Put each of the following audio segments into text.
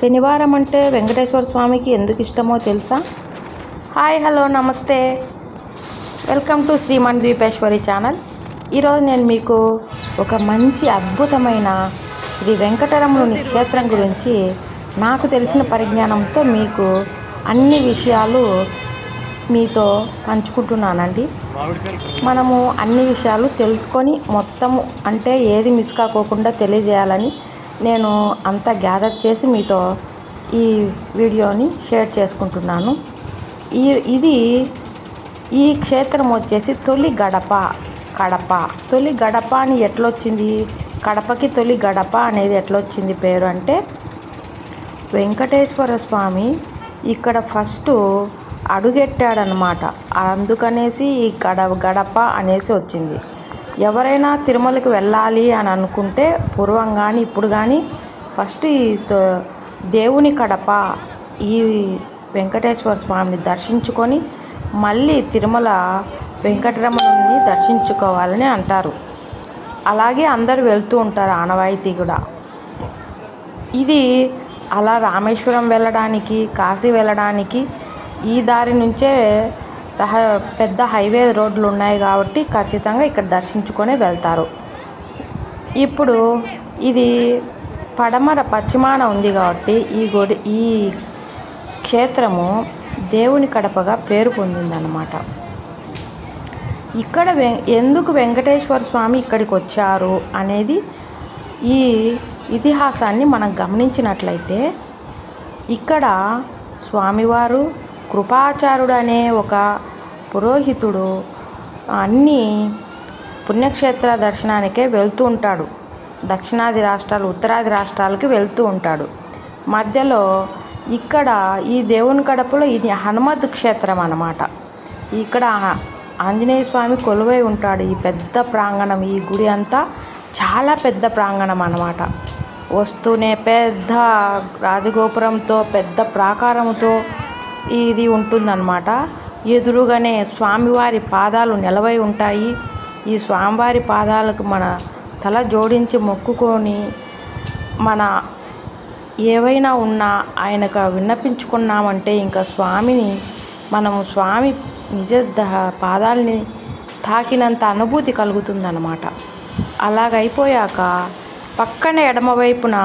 శనివారం అంటే వెంకటేశ్వర స్వామికి ఎందుకు ఇష్టమో తెలుసా? హాయ్ హలో నమస్తే. Welcome to Sriman Dwipeshwari channel. ఈరోజు నేను మీకు ఒక మంచి అద్భుతమైన శ్రీ వెంకటరమణుని క్షేత్రం గురించి నాకు తెలిసిన పరిజ్ఞానంతో మీకు అన్ని విషయాలు మీతో పంచుకుంటున్నానండి. మనము అన్ని విషయాలు తెలుసుకొని మొత్తము అంటే ఏది మిస్ కాకోకుండా తెలియజేయాలని నేను అంతా గ్యాదర్ చేసి మీతో ఈ వీడియోని షేర్ చేసుకుంటున్నాను. ఈ ఇది ఈ క్షేత్రం వచ్చేసి తొలి గడప కడప. తొలి గడప అని ఎట్లొచ్చింది? కడపకి తొలి గడప అనేది ఎట్లొచ్చింది పేరు అంటే వెంకటేశ్వర స్వామి ఇక్కడ ఫస్ట్ అడుగెట్టాడనమాట అందుకనేసి ఈ గడ గడప అనేసి వచ్చింది. ఎవరైనా తిరుమలకి వెళ్ళాలి అని అనుకుంటే పూర్వం కానీ ఇప్పుడు కానీ ఫస్ట్ ఈ తో- దేవుని కడప ఈ వెంకటేశ్వర స్వామిని దర్శించుకొని మళ్ళీ తిరుమల వెంకటరమణుని దర్శించుకోవాలని అంటారు. అలాగే అందరు వెళ్తూ ఉంటారు ఆనవాయితీ కూడా. ఇది అలా రామేశ్వరం వెళ్ళడానికి కాశీ వెళ్ళడానికి ఈ దారి నుంచే పెద్ద హైవే రోడ్లు ఉన్నాయి కాబట్టి ఖచ్చితంగా ఇక్కడ దర్శించుకొని వెళ్తారు. ఇప్పుడు ఇది పడమర పశ్చిమాన ఉంది కాబట్టి ఈ గుడి ఈ క్షేత్రము దేవుని కడపగా పేరు పొందిందన్నమాట. ఇక్కడ వె ఎందుకు వెంకటేశ్వర స్వామి ఇక్కడికి వచ్చారు అనేది ఈ ఇతిహాసాన్ని మనం గమనించినట్లయితే ఇక్కడ స్వామివారు కృపాచారుడు అనే ఒక పురోహితుడు అన్ని పుణ్యక్షేత్ర దర్శనానికే వెళ్తూ ఉంటాడు. దక్షిణాది రాష్ట్రాలు ఉత్తరాది రాష్ట్రాలకి వెళ్తూ ఉంటాడు. మధ్యలో ఇక్కడ ఈ దేవుని కడపలో ఇది హనుమత్ క్షేత్రం అన్నమాట. ఇక్కడ ఆంజనేయ స్వామి కొలువై ఉంటాడు. ఈ పెద్ద ప్రాంగణం ఈ గుడి అంతా చాలా పెద్ద ప్రాంగణం అన్నమాట. వస్తూనే పెద్ద రాజగోపురంతో పెద్ద ప్రాకారముతో ఇది ఉంటుందన్నమాట. ఎదురుగానే స్వామివారి పాదాలు నిలవై ఉంటాయి. ఈ స్వామివారి పాదాలకు మన తల జోడించి మొక్కుకొని మన ఏవైనా ఉన్నా ఆయనకు విన్నపించుకున్నామంటే ఇంకా స్వామిని మనము స్వామి నిజ పాదాలని తాకినంత అనుభూతి కలుగుతుందన్నమాట. అలాగైపోయాక పక్కన ఎడమవైపున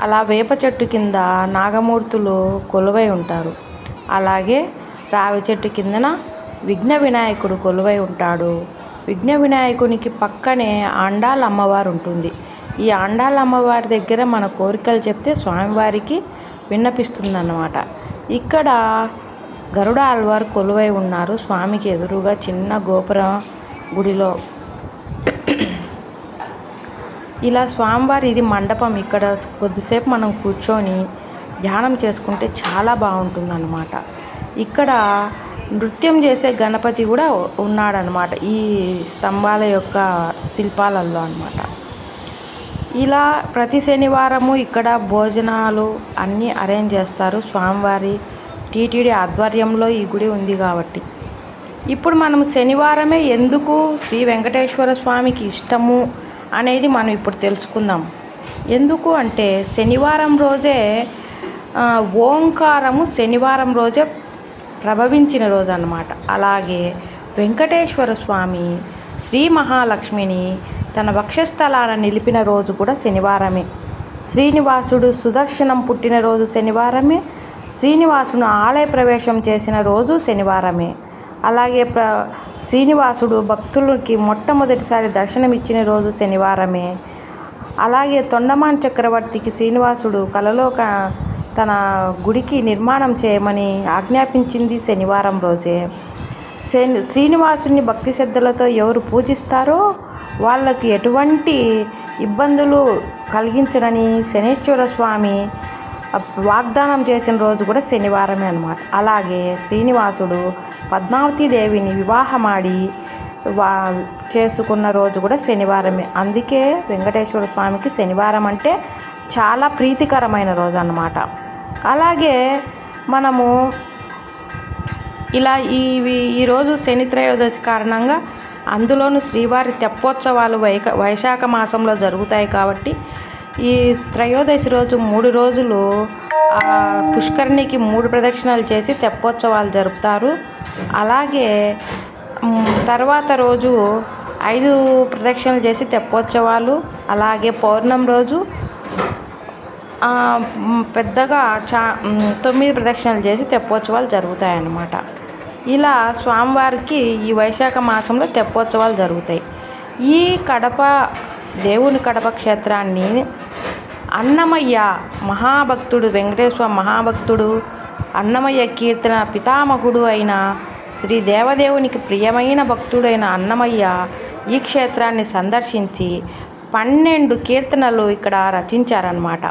అలా వేప చెట్టు కింద నాగమూర్తులు కొలువై ఉంటారు. అలాగే రావి చెట్టు కిందన విఘ్న వినాయకుడు కొలువై ఉంటాడు. విఘ్న వినాయకునికి పక్కనే ఆండాల అమ్మవారు ఉంటుంది. ఈ ఆండాల అమ్మవారి దగ్గర మన కోరికలు చెప్తే స్వామివారికి విన్నపిస్తుందన్నమాట. ఇక్కడ గరుడ ఆల్వార్ కొలువై ఉన్నారు. స్వామికి ఎదురుగా చిన్న గోపురం గుడిలో. ఇలా స్వామివారి ఇది మండపం. ఇక్కడ కొద్దిసేపు మనం కూర్చొని ధ్యానం చేసుకుంటే చాలా బాగుంటుందన్నమాట. ఇక్కడ నృత్యం చేసే గణపతి కూడా ఉన్నాడనమాట ఈ స్తంభాల యొక్క శిల్పాలలో అనమాట ఇలా ప్రతి శనివారము ఇక్కడ భోజనాలు అన్నీ అరేంజ్ చేస్తారు. స్వామివారి టీటీడీ ఆధ్వర్యంలో ఈ గుడి ఉంది కాబట్టి. ఇప్పుడు మనం శనివారమే ఎందుకు శ్రీ వెంకటేశ్వర స్వామికి ఇష్టము అనేది మనం ఇప్పుడు తెలుసుకుందాం. ఎందుకు అంటే శనివారం రోజే ఓంకారము శనివారం రోజే ప్రభవించిన రోజు అన్నమాట అలాగే వెంకటేశ్వర స్వామి శ్రీ మహాలక్ష్మిని తన వక్షస్థలాన నిలిపిన రోజు కూడా శనివారమే. శ్రీనివాసుడు సుదర్శనం పుట్టిన రోజు శనివారమే. శ్రీనివాసును ఆలయ ప్రవేశం చేసిన రోజు శనివారమే. అలాగే ప్ర శ్రీనివాసుడు భక్తులకి మొట్టమొదటిసారి దర్శనమిచ్చిన రోజు శనివారమే. అలాగే తొండమాన్ చక్రవర్తికి శ్రీనివాసుడు కలలో తన గుడికి నిర్మాణం చేయమని ఆజ్ఞాపించింది శనివారం రోజే. శని శ్రీనివాసుని భక్తి శ్రద్ధలతో ఎవరు పూజిస్తారో వాళ్ళకి ఎటువంటి ఇబ్బందులు కలిగించరని శనేశ్వర స్వామి వాగ్దానం చేసిన రోజు కూడా శనివారమే అన్నమాట. అలాగే శ్రీనివాసుడు పద్మావతి దేవిని వివాహమాడి వా చేసుకున్న రోజు కూడా శనివారమే. అందుకే వెంకటేశ్వర స్వామికి శనివారం అంటే చాలా ప్రీతికరమైన రోజు అన్నమాట. అలాగే మనము ఇలా ఈ ఈ- ఈరోజు శని త్రయోదశి కారణంగా అందులోనూ శ్రీవారి తెప్పోత్సవాలు వైక వైశాఖ మాసంలో జరుగుతాయి కాబట్టి ఈ త్రయోదశి రోజు మూడు రోజులు పుష్కరిణికి మూడు ప్రదక్షిణాలు చేసి తెప్పోత్సవాలు జరుపుతారు. అలాగే తర్వాత రోజు ఐదు ప్రదక్షిణలు చేసి తెప్పోత్సవాలు అలాగే పౌర్ణమి రోజు పెద్దగా చా తొమ్మిది ప్రదక్షిణలు చేసి తెప్పోత్సవాలు జరుగుతాయన్నమాట. ఇలా స్వామివారికి ఈ వైశాఖ మాసంలో తెప్పోత్సవాలు జరుగుతాయి. ఈ కడప దేవుని కడప క్షేత్రాన్ని అన్నమయ్య మహాభక్తుడు వెంకటేశ్వర మహాభక్తుడు అన్నమయ్య కీర్తన పితామహుడు అయిన శ్రీ దేవదేవునికి ప్రియమైన భక్తుడైన అన్నమయ్య ఈ క్షేత్రాన్ని సందర్శించి పన్నెండు కీర్తనలు ఇక్కడ రచించారన్నమాట.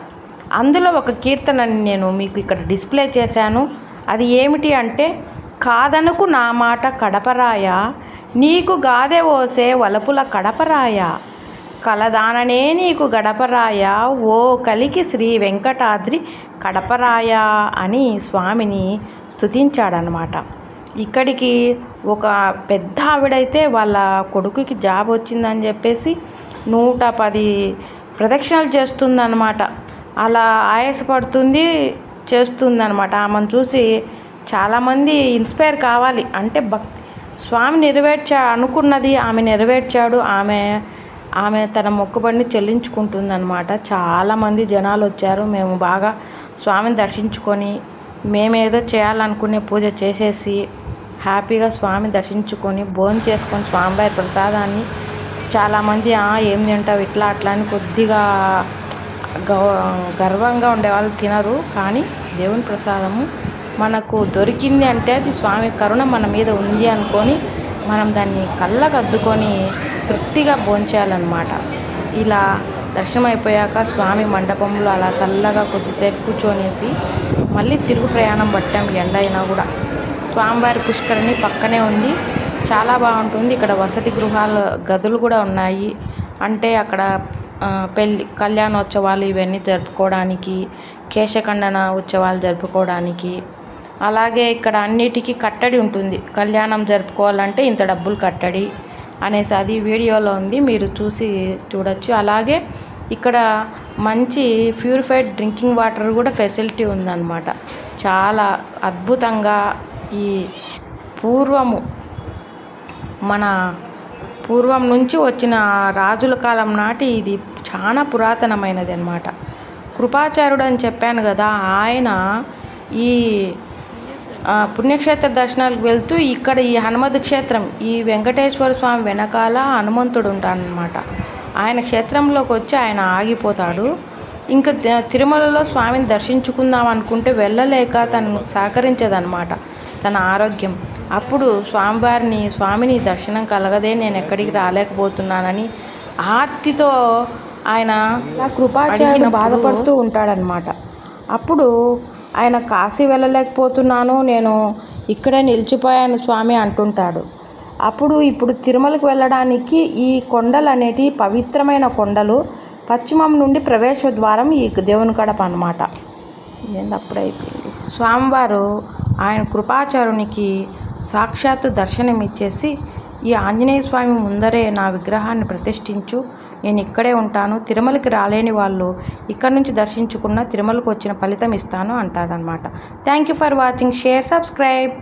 అందులో ఒక కీర్తనని నేను మీకు ఇక్కడ డిస్ప్లే చేశాను. అది ఏమిటి అంటే కాదనుకు నా మాట కడపరాయ? నీకు గాదె ఓసే వలపుల కడపరాయ? కలదాననే నీకు గడపరాయ? ఓ కలికి శ్రీ వెంకటాద్రి కడపరాయ అని స్వామిని స్తుతించాడనమాట ఇక్కడికి ఒక పెద్ద ఆవిడైతే వాళ్ళ కొడుకుకి జాబ్ వచ్చిందని చెప్పేసి నూట పది ప్రదక్షిణలు చేస్తుందన్నమాట. అలా ఆయాసపడుతుంది చేస్తుందన్నమాట. ఆమెను చూసి చాలామంది ఇన్స్పైర్ కావాలి. అంటే భక్ స్వామి నెరవేర్చా అనుకున్నది ఆమె నెరవేర్చాడు. ఆమె ఆమె తన మొక్కుబడిని చెల్లించుకుంటుందనమాట చాలామంది జనాలు వచ్చారు. మేము బాగా స్వామిని దర్శించుకొని మేమేదో చేయాలనుకునే పూజ చేసేసి హ్యాపీగా స్వామి దర్శించుకొని భోజనం చేసుకొని స్వామివారి ప్రసాదాన్ని చాలామంది ఏం తింటావు? ఇట్లా అట్లా అని కొద్దిగా గర్వంగా ఉండేవాళ్ళు తినరు కానీ దేవుని ప్రసాదము మనకు దొరికింది అంటే అది స్వామి కరుణ మన మీద ఉంది అనుకొని మనం దాన్ని కళ్ళకు అద్దుకొని తృప్తిగా భోంచేయాలన్నమాట. ఇలా దర్శనం అయిపోయాక స్వామి మండపంలో అలా చల్లగా కొద్దిసేపు కూర్చొనేసి మళ్ళీ తిరుగు ప్రయాణం పట్టాం ఎండ అయినా కూడా. స్వామివారి పుష్కరిణి పక్కనే ఉంది. చాలా బాగుంటుంది. ఇక్కడ వసతి గృహాలు గదులు కూడా ఉన్నాయి. అంటే అక్కడ పెళ్ళి కళ్యాణోత్సవాలు ఇవన్నీ జరుపుకోవడానికి కేశఖండన ఉత్సవాలు జరుపుకోవడానికి. అలాగే ఇక్కడ అన్నిటికీ కట్టడి ఉంటుంది. కళ్యాణం జరుపుకోవాలంటే ఇంత డబ్బులు కట్టడి అనేసి అది వీడియోలో ఉంది. మీరు చూసి చూడొచ్చు. అలాగే ఇక్కడ మంచి ప్యూరిఫైడ్ డ్రింకింగ్ వాటర్ కూడా ఫెసిలిటీ ఉందన్నమాట. చాలా అద్భుతంగా ఈ పూర్వము మన పూర్వం నుంచి వచ్చిన రాజుల కాలం నాటి ఇది చాలా పురాతనమైనది అనమాట కృపాచార్యుడు అని చెప్పాను కదా ఆయన ఈ పుణ్యక్షేత్ర దర్శనాలకు వెళ్తూ ఇక్కడ ఈ హనుమతి క్షేత్రం ఈ వెంకటేశ్వర స్వామి వెనకాల హనుమంతుడు ఉంటాడనమాట ఆయన క్షేత్రంలోకి వచ్చి ఆయన ఆగిపోతాడు. ఇంకా తిరుమలలో స్వామిని దర్శించుకుందాం అనుకుంటే వెళ్ళలేక తను సహకరించదనమాట తన ఆరోగ్యం. అప్పుడు స్వామివారిని స్వామిని దర్శనం కలగదే నేను ఎక్కడికి రాలేకపోతున్నానని ఆర్తితో ఆయన కృపాచార్యుడు అడిగినప్పుడు బాధపడుతూ ఉంటాడనమాట అప్పుడు ఆయన కాశీ వెళ్ళలేకపోతున్నాను నేను ఇక్కడే నిలిచిపోయాను స్వామి అంటుంటాడు. అప్పుడు ఇప్పుడు తిరుమలకు వెళ్ళడానికి ఈ కొండలు అనేటి పవిత్రమైన కొండలు పశ్చిమం నుండి ప్రవేశ ద్వారం ఈ దేవుని కడప అనమాట ఏంది అప్పుడే అయిపోయింది స్వామివారు ఆయన కృపాచారునికి సాక్షాత్తు దర్శనం ఇచ్చేసి ఈ ఆంజనేయ స్వామి ముందరే నా విగ్రహాన్ని ప్రతిష్ఠించు నేను ఇక్కడే ఉంటాను తిరుమలకి రాలేని వాళ్ళు ఇక్కడ నుంచి దర్శించుకున్న తిరుమలకు వచ్చిన ఫలితం ఇస్తాను అంటాడనమాట thank you for watching share subscribe